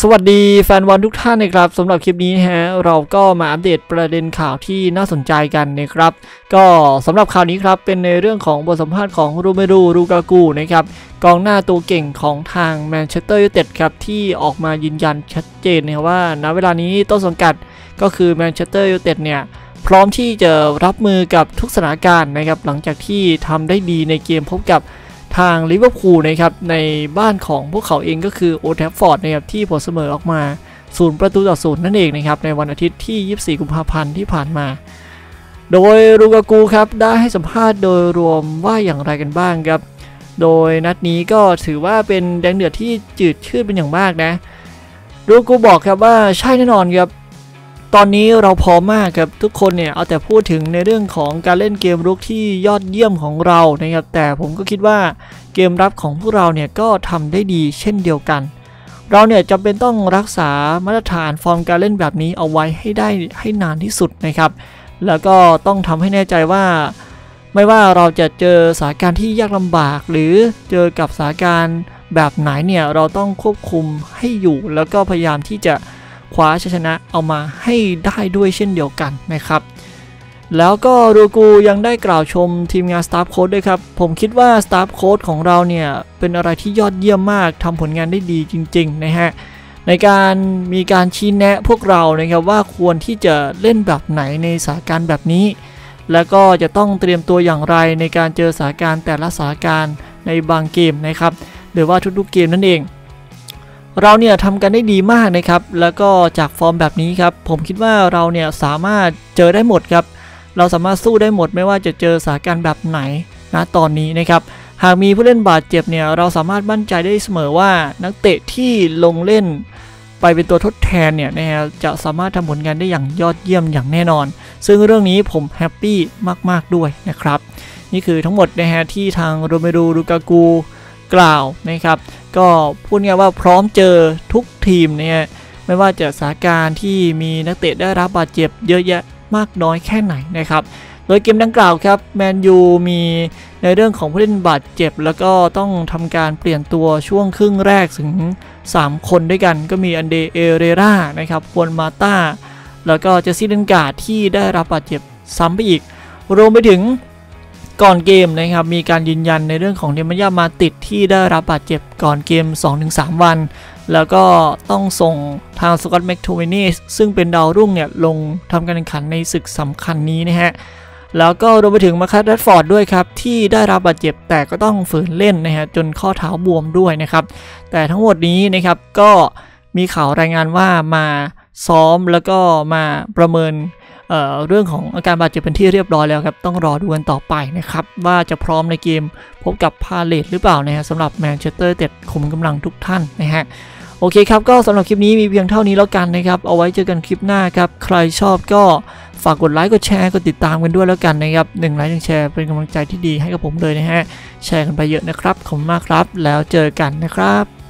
สวัสดีแฟนบอลทุกท่านนะครับสำหรับคลิปนี้ฮะเราก็มาอัปเดตประเด็นข่าวที่น่าสนใจกันนะครับ ก็สำหรับข่าวนี้ครับเป็นในเรื่องของบทสัมภาษณ์ของรูเมรูรูกากูนะครับกองหน้าตัวเก่งของทางแมนเชสเตอร์ยูไนเต็ดครับที่ออกมายืนยันชัดเจนนะว่าณเวลานี้ต้นสังกัดก็คือแมนเชสเตอร์ยูไนเต็ดเนี่ยพร้อมที่จะรับมือกับทุกสถานการณ์นะครับหลังจากที่ทำได้ดีในเกมพบกับ ทางลิเวอร์พูลนะครับในบ้านของพวกเขาเองก็คือโอแทฟฟอร์ดนะครับที่ผลเสมอออกมาศูนย์ประตูต่อศูนย์นั่นเองนะครับในวันอาทิตย์ที่ 24 กุมภาพันธ์ที่ผ่านมา โดยรูกากูครับได้ให้สัมภาษณ์โดยรวมว่าอย่างไรกันบ้างครับ โดยนัดนี้ก็ถือว่าเป็นแดงเดือดที่จืดชืดเป็นอย่างมากนะรูกูบอกครับว่าใช่แน่นอนครับ ตอนนี้เราพร้อมมากครับทุกคนเนี่ยเอาแต่พูดถึงในเรื่องของการเล่นเกมรุกที่ยอดเยี่ยมของเรานะครับแต่ผมก็คิดว่าเกมรับของพวกเราเนี่ยก็ทำได้ดีเช่นเดียวกัน เราเนี่ยจำเป็นต้องรักษามาตรฐานฟอร์มการเล่นแบบนี้เอาไว้ให้ได้ให้นานที่สุดนะครับ แล้วก็ต้องทำให้แน่ใจว่า ไม่ว่าเราจะเจอสถานการณ์ที่ยากลำบาก หรือเจอกับสถานการณ์แบบไหนเนี่ยเราต้องควบคุมให้อยู่ แล้วก็พยายามที่จะ คว้าชัยชนะเอามาให้ได้ด้วยเช่นเดียวกันนะครับ แล้วก็รูกูยังได้กล่าวชมทีมงานสตาฟโค้ดด้วยครับ ผมคิดว่าสตาฟโค้ดของเราเนี่ย เป็นอะไรที่ยอดเยี่ยมมากทำผลงานได้ดีจริง ๆ นะฮะในการมีการชี้แนะพวกเรานะครับว่าควรที่จะเล่นแบบไหนในสถานการณ์แบบนี้ แล้วก็จะต้องเตรียมตัวอย่างไรในการเจอสถานการณ์แต่ละสถานการณ์ในบางเกมนะครับ หรือว่าทุกๆเกมนั่นเอง เราเนี่ยทำกันได้ดีมากนะครับ แล้วก็จากฟอร์มแบบนี้ครับ ผมคิดว่าเราเนี่ยสามารถเจอได้หมดครับ เราสามารถสู้ได้หมดไม่ว่าจะเจอสถานการณ์แบบไหนนะตอนนี้นะครับ หากมีผู้เล่นบาดเจ็บเนี่ยเราสามารถมั่นใจได้เสมอว่านักเตะที่ลงเล่นไปเป็นตัวทดแทนเนี่ยนะฮะจะสามารถทำผลงานได้อย่างยอดเยี่ยมอย่างแน่นอน ซึ่งเรื่องนี้ผมแฮปปี้มาก ๆ ด้วยนะครับ นี่คือทั้งหมดนะฮะที่ทางโรเมโรลูกากู กล่าวนะครับ ก็พูดง่ายว่าพร้อมเจอทุกทีมเนี่ยไม่ว่าจะสถานการณ์ที่มีนักเตะได้รับบาดเจ็บเยอะแยะมากน้อยแค่ไหนนะครับ โดยเกมดังกล่าวครับแมนยูมีในเรื่องของผู้เล่นบาดเจ็บ แล้วก็ต้องทำการเปลี่ยนตัวช่วงครึ่งแรกถึง 3 คนด้วยกัน ก็มีอันเดเอเรรานะครับควนมาตาแล้วก็เจสซี่เลนการ์ดที่ได้รับบาดเจ็บซ้ำไปอีก รวมไปถึง ก่อนเกมนะครับมีการยืนยันในเรื่องของเนมันยามาติดที่ได้รับบาดเจ็บก่อนเกม 2-3 วัน แล้วก็ต้องส่งทางสกอตแมคโทเวนีซึ่งเป็นดาวรุ่งเนี่ยลงทำการแข่งขันในศึกสำคัญนี้นะฮะแล้วก็รวมไปถึงมาคัตแรดฟอร์ดด้วยครับ ที่ได้รับบาดเจ็บแต่ก็ต้องฝืนเล่นนะฮะจนข้อเท้าบวมด้วยนะครับ แต่ทั้งหมดนี้นะครับก็มีข่าวรายงานว่ามาซ้อมแล้วก็มาประเมิน เเรื่องของอาการบาดเจ็บเป็นที่เรียบร้อยแล้วครับ ต้องรอดูกันต่อไปนะครับ ว่าจะพร้อมในเกมพบกับพาเลตหรือเปล่านะฮะสำหรับแมนเชสเตอร์เต็ดขุมกำลังทุกท่านนะฮะโอเคครับ ก็สำหรับคลิปนี้มีเพียงเท่านี้แล้วกันนะครับ เอาไว้เจอกันคลิปหน้าครับ ใครชอบก็ฝากกดไลค์กดแชร์กดติดตามกันด้วยแล้วกันนะครับหนึ่งไลค์หนึ่งแชร์เป็นกำลังใจที่ดีให้กับผมเลยนะฮะแชร์กันไปเยอะนะครับขอบคุณมากครับ แล้วเจอกันนะครับ